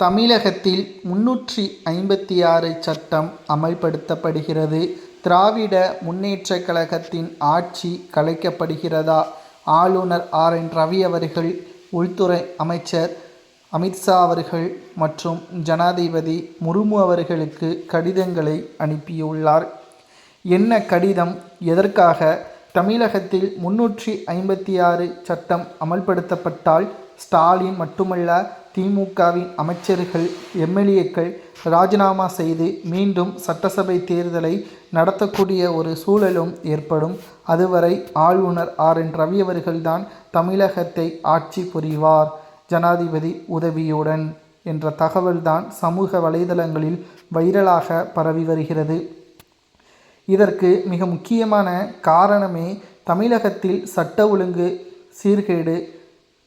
தமிழகத்தில் முன்னூற்றி ஐம்பத்தி ஆறு சட்டம் அமல்படுத்தப்படுகிறது. திராவிட முன்னேற்றக் கழகத்தின் ஆட்சி கலைக்கப்படுகிறதா? ஆளுநர் ஆர். என். ரவி அவர்கள் உள்துறை அமைச்சர் அமித்ஷா அவர்கள் மற்றும் ஜனாதிபதி முர்மு அவர்களுக்கு கடிதங்களை அனுப்பியுள்ளார். என்ன கடிதம்? எதற்காக? தமிழகத்தில் முன்னூற்றி ஐம்பத்தி ஆறு சட்டம் அமல்படுத்தப்பட்டால் ஸ்டாலின் மட்டுமல்ல திமுகவின் அமைச்சர்கள் எம்எல்ஏக்கள் ராஜினாமா செய்து மீண்டும் சட்டசபை தேர்தலை நடத்தக்கூடிய ஒரு சூழலும் ஏற்படும். அதுவரை ஆளுநர் ஆர். என். ரவி அவர்கள்தான் தமிழகத்தை ஆட்சி புரிவார். ஜனாதிபதி உதவியுடன் என்ற தகவல்தான் சமூக வலைதளங்களில் வைரலாக பரவி வருகிறது. இதற்கு மிக முக்கியமான காரணமே தமிழகத்தில் சட்ட ஒழுங்கு சீர்கேடு.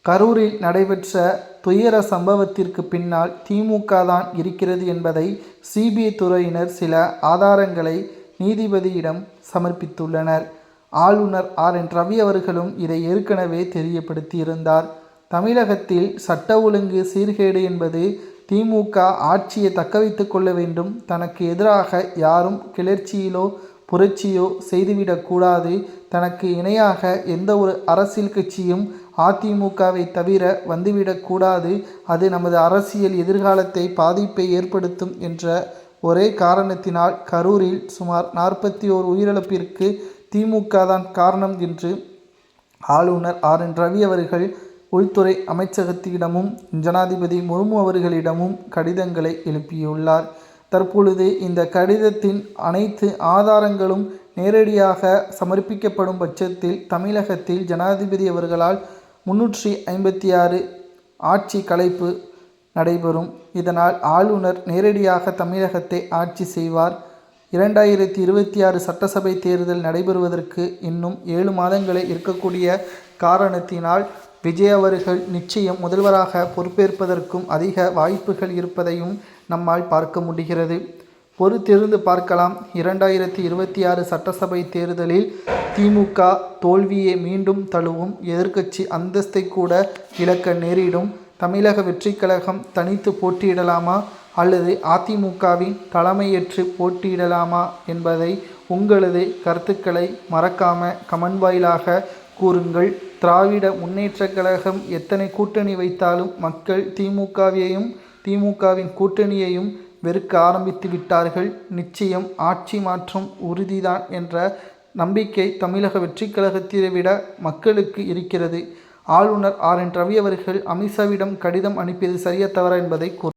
கரூரில் நடைபெற்ற துயர சம்பவத்திற்கு பின்னால் திமுக தான் இருக்கிறது என்பதை சிபிஐ துறையினர் சில ஆதாரங்களை நீதிபதியிடம் சமர்ப்பித்துள்ளனர். ஆளுநர் ஆர். என். ரவி அவர்களும் இதை ஏற்கனவே தெரியப்படுத்தியிருந்தார். தமிழகத்தில் சட்ட ஒழுங்கு சீர்கேடு என்பது திமுக ஆட்சியை தக்க வைத்து கொள்ள வேண்டும். தனக்கு எதிராக யாரும் கிளர்ச்சியிலோ புரட்சியோ செய்துவிடக்கூடாது தனக்கு இணையாக எந்த ஒரு அரசியல் கட்சியும் அதிமுகவை தவிர வந்துவிடக்கூடாது அது நமது அரசியல் எதிர்காலத்தை பாதிப்பை ஏற்படுத்தும் என்ற ஒரே காரணத்தினால் கரூரில் சுமார் நாற்பத்தி ஓர் உயிரிழப்பிற்கு திமுக தான் காரணம் என்று ஆளுநர் ஆர். என். ரவி அவர்கள் உள்துறை அமைச்சகத்திடமும் ஜனாதிபதி முர்மு அவர்களிடமும் கடிதங்களை எழுப்பியுள்ளார். தற்பொழுது இந்த கடிதத்தின் அனைத்து ஆதாரங்களும் நேரடியாக சமர்ப்பிக்கப்படும் பட்சத்தில் தமிழகத்தில் ஜனாதிபதி அவர்களால் முன்னூற்றி ஐம்பத்தி ஆறு ஆட்சி கலைப்பு நடைபெறும். இதனால் ஆளுநர் நேரடியாக தமிழகத்தை ஆட்சி செய்வார். இரண்டாயிரத்தி இருபத்தி ஆறு சட்டசபை தேர்தல் நடைபெறுவதற்கு இன்னும் ஏழு மாதங்களே இருக்கக்கூடிய காரணத்தினால் விஜய் அவர்கள் நிச்சயம் முதல்வராக பொறுப்பேற்பதற்கும் அதிக வாய்ப்புகள் இருப்பதையும் நம்மால் பார்க்க முடிகிறது. பொறுத்திருந்து பார்க்கலாம். இரண்டாயிரத்தி இருபத்தி ஆறு சட்டசபை தேர்தலில் திமுக தோல்வியை மீண்டும் தழுவும் எதிர்க்கட்சி அந்தஸ்தை கூட இழக்க நேரிடும். தமிழக வெற்றிக் கழகம் தனித்து போட்டியிடலாமா? அல்லது அதிமுகவின் தலைமையேற்று போட்டியிடலாமா என்பதை உங்களது கருத்துக்களை மறக்காம கமெண்ட் வாயிலாக கூறுங்கள். திராவிட முன்னேற்றக் கழகம் எத்தனை கூட்டணி வைத்தாலும் மக்கள் திமுகவையும் திமுகவின் கூட்டணியையும் வெறுக்க ஆரம்பித்து விட்டார்கள். நிச்சயம் ஆட்சி மாற்றம் உறுதிதான் என்ற நம்பிக்கை தமிழக வெற்றிக் கழகத்தை விட மக்களுக்கு இருக்கிறது. ஆளுநர் ஆர். என். ரவி அவர்கள் அமித்ஷாவிடம் கடிதம் அனுப்பியது சரிய தவறா என்பதை கூறு